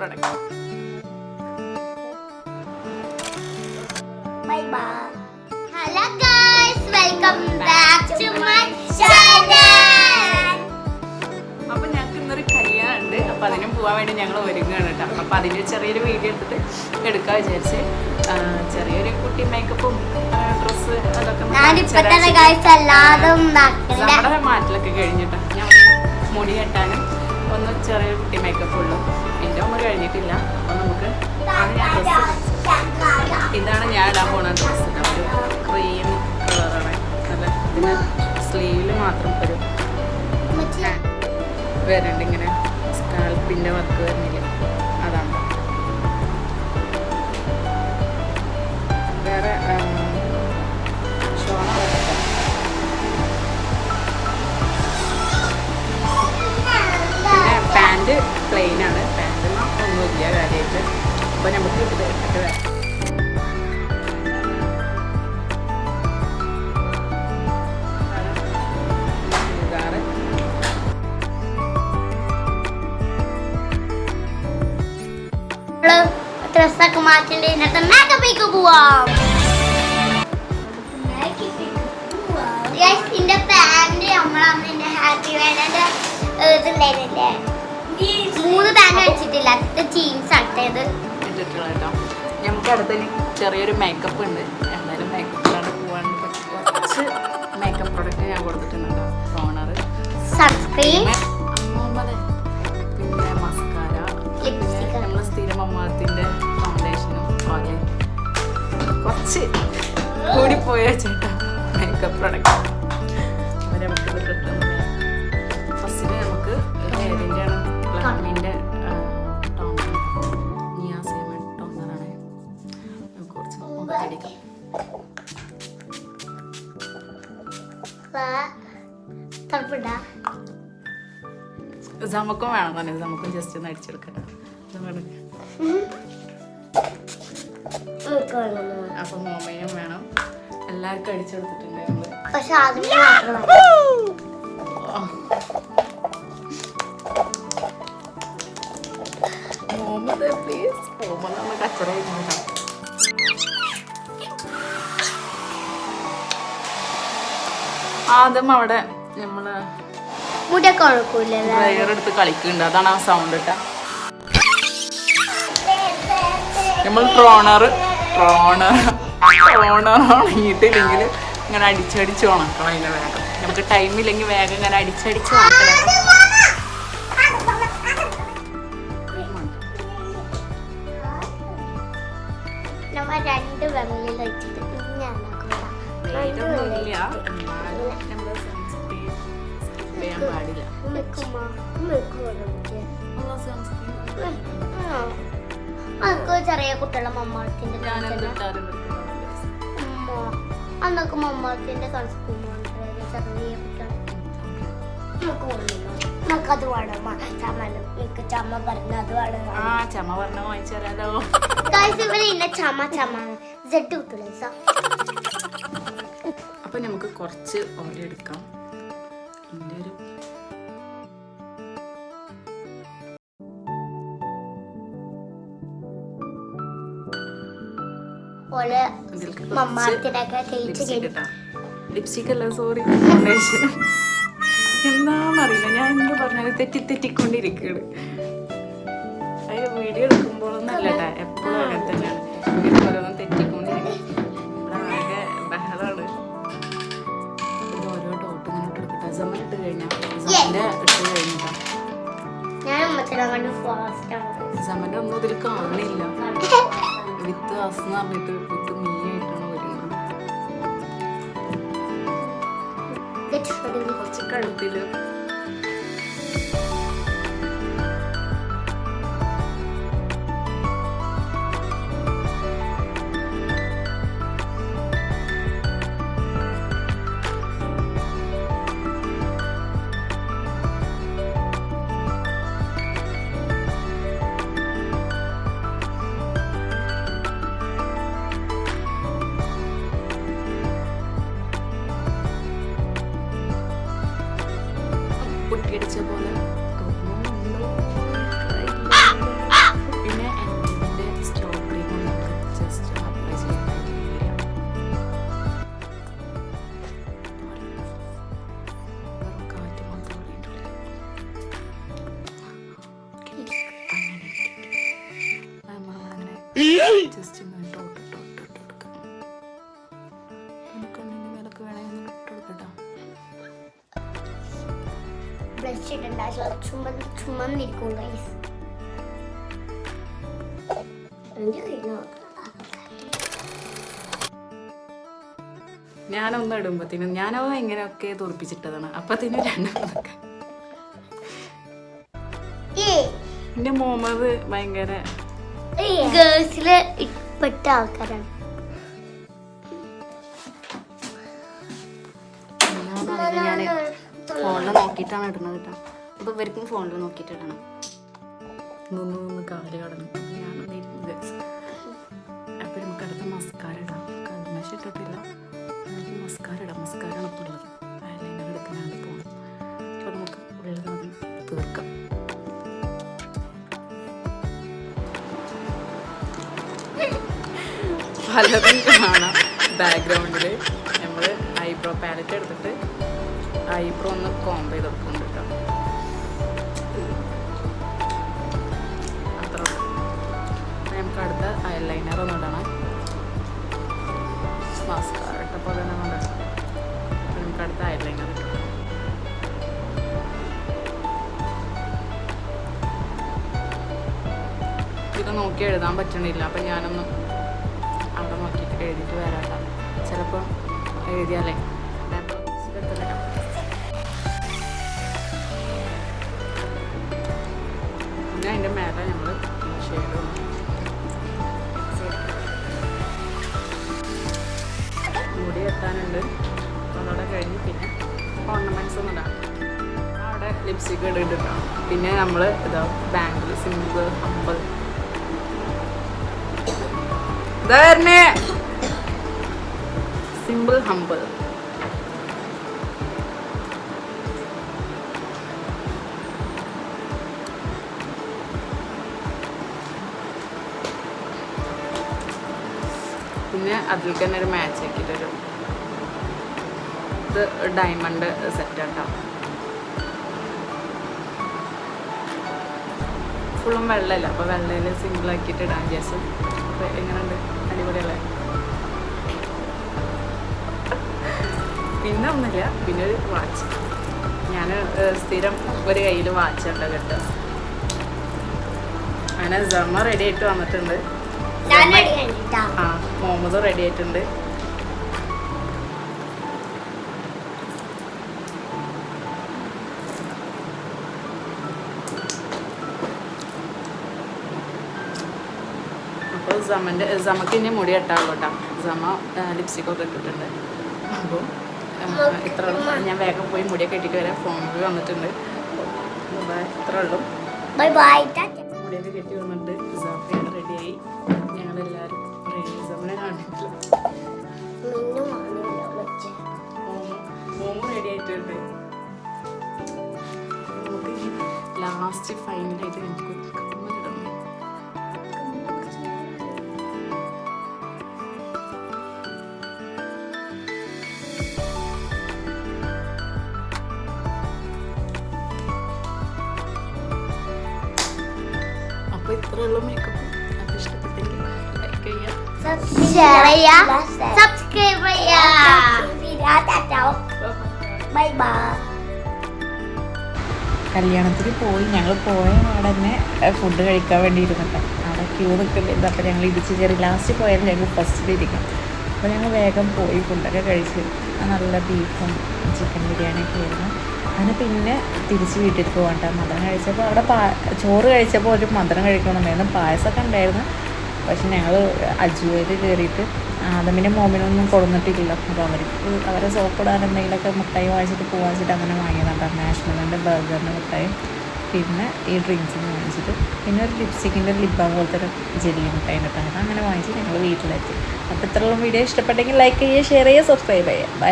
Product bye bye hello guys welcome back to my channel അപ്പൊ ഞങ്ങൾക്ക് ഇന്നൊരു കല്യാണം ഉണ്ട് അപ്പൊ അതിനും പോകാൻ വേണ്ടി ഞങ്ങൾ ഒരുങ്ങുകയാണ് കേട്ടോ. അപ്പൊ അതിന്റെ ചെറിയൊരു വീഡിയോ എടുത്തിട്ട് എടുക്കാൻ വിചാരിച്ച്. ചെറിയൊരു കുട്ടി മേക്കപ്പും ഡ്രസ്സ് അതൊക്കെ നമ്മുടെ മാറ്റിലൊക്കെ കഴിഞ്ഞിട്ടാ. ഞാൻ മുടി കെട്ടാനും ഒന്ന് ചെറിയ കുട്ടി മേക്കപ്പ് ഉള്ളു. എന്റെ ഉമ്മ കഴിഞ്ഞിട്ടില്ല. അപ്പം നമുക്ക് ഇതാണ് ഞാൻ ഇടാൻ പോണ ഡ്രസ്സ് ഒരു ക്രീം കളറാണ് നല്ല ഇതിന് സ്ലീവിൽ മാത്രം ഒരു വരുന്നുണ്ട് ഇങ്ങനെ സ്കാൽപ്പിന്റെ വർക്ക് വരുന്നില്ല. ഡ്രസ്സൊക്കെ മാറ്റേണ്ടി ഇന്നത്തെ മേക്കപ്പിക്ക് പോവാം ഇതിന്റെ പാന്റ് നമ്മളമ്മന്റെ ഹാപ്പി വേണന്റെ ഇതുണ്ടായിരുന്നില്ലേ മൂന്ന് പാന്റ് വെച്ചിട്ടില്ല. അത് ജീൻസ് കേട്ടോ നമുക്ക് അടുത്തതിന് ചെറിയൊരു മേക്കപ്പ് ഉണ്ട്. എന്തായാലും മേക്കപ്പിലാണ് പോകാൻ കുറച്ച് മേക്കപ്പ് പ്രൊഡക്റ്റ് ഞാൻ കൊടുത്തിട്ടുണ്ട് ടോണർ സൺസ്ക്രീൻ പിന്നെ മസ്കാര പിന്നെ. നമ്മൾ സ്ഥിരം അമ്മാത്തിന്റെ കുറച്ച് കൂടിപ്പോയ ചേട്ടാ. മേക്കപ്പ് പ്രൊഡക്റ്റ് അവരെ നമുക്ക് ഫസ്റ്റിന് നമുക്ക് പ്ലാമിന്റെ ടോണറാണ് കുറച്ച് മുഖത്തടിക്കാം തണുപ്പുണ്ടാ? നമുക്കും വേണം തന്നെ. നമുക്കും ജസ്റ്റ് ഒന്ന് അടിച്ചെടുക്കട്ടെ. അപ്പം മോമയും വേണം. എല്ലാവർക്കും അടിച്ചു കൊടുത്തിട്ടുണ്ട് പ്ലീസ് നമ്മൾ ആദ്യം അവിടെ നമ്മൾ ഡ്രയർ എടുത്ത് കളിക്കുന്നുണ്ട്. അതാണ് ആ സൗണ്ട് ഇട്ട നമ്മൾ ട്രോണർ ട്രോണർ ട്രോണർ ഉണങ്ങിയിട്ടില്ലെങ്കിൽ ഇങ്ങനെ അടിച്ചടിച്ച് ഉണക്കണം അതിന്റെ വേഗം. നമുക്ക് ടൈമില്ലെങ്കിൽ വേഗം ഇങ്ങനെ അടിച്ചടിച്ച് ഉണക്കണം. രണ്ട് വെള്ളിൽ വെച്ചിട്ട് പാടില്ല. അതൊക്കെ ചെറിയ കുട്ടികളെ മമ്മാളത്തിന്റെ അന്നൊക്കെ മമ്മാളത്തിന്റെ സൺസ്ക്രീൻ ചെറിയ കുട്ടികൾ നമുക്ക് ഓർമ്മയില്ല നമുക്കത് വേണം. ചമ്മലും എനിക്ക് ചമ്മ പറഞ്ഞ അത് വേണം. ആ ചമ പറഞ്ഞ വാങ്ങിച്ചു തരാലോ. ഗൈസ് ഇവിടെ ഇന്ന ചമ്മ ചമ്മ. ജെട്ട് കിട്ടൂല അപ്പൊ നമുക്ക് കുറച്ച് ഓയിൽ എടുക്കാം. ഓലെ ഇതിലേക്ക് മമ്മാളത്തിനൊക്കെ തേച്ച് ലിപ്സ്റ്റിക് അല്ല സോറി ഫൗണ്ടേഷൻ എന്താണെന്നറിയില്ല ഞാൻ എന്ത് പറഞ്ഞാലും തെറ്റി തെറ്റിക്കൊണ്ടിരിക്കുകയാണ് അത് വീഡിയോ എടുക്കുമ്പോഴൊന്നല്ല എപ്പോഴും അങ്ങനെ തന്നെയാണ്. ഓരോന്നും തെറ്റിക്കൊണ്ടിരിക്കും ആകെ ബഹളമാണ് ഇത് ഓരോ ഡോട്ട് ഇങ്ങനെ ഇട്ട് എടുക്കട്ടെ. സമ ഇട്ട് കഴിഞ്ഞാൽ സമന്റെ ഇട്ട് കഴിഞ്ഞിട്ടാണ് സമന്റെ ഒന്നും ഇതിൽ കാണില്ല ഹസ് എന്ന് പറഞ്ഞിട്ട് വിത്ത് മീയായിട്ടാണ് വരുന്നത്. കുറച്ച് കഴുത്തിൽ പൊട്ടിയടിച്ച പോലെ Just അപ്ലൈ ചുമ ചുമന്നിരിക്കും ഗൈസ് എന്റെ ഞാനൊന്ന് ഇടുമ്പത്തിനും ഞാനോ ഇങ്ങനെയൊക്കെ തുറപ്പിച്ചിട്ടതാണ്. അപ്പൊ രണ്ടെണ്ണമൊക്കെ എന്റെ മുഹമ്മദ് ഭയങ്കര ഗേൾസിൽ പെട്ട ആൾക്കാരാണ്. നോക്കിയിട്ടാണ് ഇടുന്നത് കേട്ടോ. അപ്പോൾ ഇവർക്കും ഫോണിൽ നോക്കിയിട്ട് ഇടണം. നിന്ന് മസ്കാര ഇടാം. ഇട്ടിട്ടില്ല. മസ്കാര ഇടാം. ഉള്ളത്. തീർക്കാം. പലതും കാണാം ബാക്ക്ഗ്രൗണ്ടിൽ നമ്മൾ ഐബ്രോ പാലറ്റ് എടുത്തിട്ട് ഐബ്രോ ഒന്ന് കോംബ് ചെയ്ത് വെക്കുന്നുണ്ട് ഇത് നോക്കി എഴുതാൻ പറ്റണില്ല. അപ്പം ഞാനൊന്ന് അവിടെ നോക്കിയിട്ട് എഴുതിയിട്ട് വരാട്ടോ. ചിലപ്പോൾ എഴുതിയാലേ. പിന്നെ അതിന്റെ മേലെ നമ്മൾ ഷെയ്ഡ് മുടി എത്താനുണ്ട് അതോടെ കഴിഞ്ഞ് പിന്നെ ഓർണമെന്റ്സ് ഒന്നും ഇടാം. അവിടെ ലിപ്സ്റ്റിക് ഇട്ടിട്ടോ പിന്നെ നമ്മൾ ഇതാ ബാംഗിൾ സിമ്പിൾ ഹമ്പിൾ ഇതാ വരണേ സിമ്പിൾ ഹമ്പിൾ പിന്നെ അതിൽ തന്നെ ഒരു മാച്ച് ആക്കിയിട്ടൊരു ഇത് ഡയമണ്ട് സെറ്റ് ആട്ടോ ഫുള്ളും വെള്ളമല്ല അപ്പോൾ വെള്ളയിൽ സിമ്പിൾ ആക്കിയിട്ട് ഇടാൻ വിചാരിച്ചു. അപ്പോൾ എങ്ങനെയുണ്ട്? അടിപൊളിയല്ലേ? പിന്നെ ഒന്നുമില്ല. പിന്നെ ഒരു വാച്ച്. ഞാൻ സ്ഥിരം ഒരു കയ്യിൽ വാച്ച് ഉണ്ട് കേട്ടോ. അങ്ങനെ ജമ്മ റെഡി ആയിട്ട് വന്നിട്ടുണ്ട്. ആ മുഹമ്മദ് റെഡി ആയിട്ടുണ്ട്. സമന്റെ സമക്ക് ഇനി മുടി കെട്ടാവുള്ളൂ കേട്ടോ സമ ലിപ്സ്റ്റിക്കൊക്കെ ഇട്ടിട്ടുണ്ട്. അപ്പോൾ ഇത്ര ഞാൻ വേഗം പോയി മുടിയൊക്കെ കെട്ടിയിട്ട് വരാം. ഫോണിൽ വന്നിട്ടുണ്ട്. അപ്പോൾ ഇത്ര ഉള്ളൂ. മുടിയൊക്കെ കെട്ടി വന്നിട്ട് സമയാണ് റെഡിയായി ഞങ്ങളെല്ലാവരും റെഡി സമനെ കാണിട്ടില്ല മോമോ റെഡി ആയിട്ടുണ്ട്. നമുക്ക് ലാസ്റ്റ് ഫൈനലായിട്ട് നമുക്ക് അപ്പോൾ ഇത്രയുള്ള മേക്കപ്പ് അത് ഇഷ്ടപ്പെട്ടെങ്കിൽ ലൈക്ക് ചെയ്യാം സബ്സ്ക്രൈബ് ചെയ്യാ. ബൈ ബൈ കല്യാണത്തിന് പോയി. ഞങ്ങൾ പോയ അവിടെ തന്നെ ഫുഡ് കഴിക്കാൻ വേണ്ടി ഇരുന്നിട്ട് അവിടെ ക്യൂ നിൽക്കുന്നുണ്ട്. അപ്പോൾ ഞങ്ങൾ ഇടിച്ച് കയറി ലാസ്റ്റ് പോയാലും ഞങ്ങൾ ഫസ്റ്റിൽ ഇരിക്കും. അപ്പോൾ ഞങ്ങൾ വേഗം പോയി ഫുഡൊക്കെ കഴിച്ച്. നല്ല ബീഫും ചിക്കൻ ബിരിയാണിയൊക്കെ ആയിരുന്നു. അങ്ങനെ പിന്നെ തിരിച്ച് വീട്ടിൽ പോകണ്ട. മധുരം കഴിച്ചപ്പോൾ അവിടെ പാ ചോറ് കഴിച്ചപ്പോൾ ഒരു മധുരം കഴിക്കണമെന്നായിരുന്നു പായസമൊക്കെ ഉണ്ടായിരുന്നു. പക്ഷെ ഞങ്ങൾ അജ്മീർ കയറിയിട്ട് ആദമിന്റെ മോമിനൊന്നും കൊടുന്നിട്ടില്ല അപ്പോൾ അവർക്ക് അവരെ സോപ്പിടാൻ എന്തെങ്കിലുമൊക്കെ മുട്ടായി വാങ്ങിച്ചിട്ട് പോകാൻ വെച്ചിട്ട് അങ്ങനെ വാങ്ങിയതാണ്. നാഷണലിന്റെ ബർഗറിന്റെ മുട്ടായും പിന്നെ ഈ ഡ്രിങ്ക്സും വാങ്ങിച്ചിട്ട്. പിന്നെ ഒരു ലിപ്സ്റ്റിക്കിന്റെ ലിപ് ലിബാ പോലത്തെ ഒരു ജെല്ലി മുട്ടായി കിട്ടാൻ അങ്ങനെ വാങ്ങിച്ച് ഞങ്ങൾ വീട്ടിലെത്തി. അപ്പോൾ ഇത്രയുള്ള. വീഡിയോ ഇഷ്ടപ്പെട്ടെങ്കിൽ ലൈക്ക് ചെയ്യുക ഷെയർ ചെയ്യുക സബ്സ്ക്രൈബ് ചെയ്യുക. ബൈ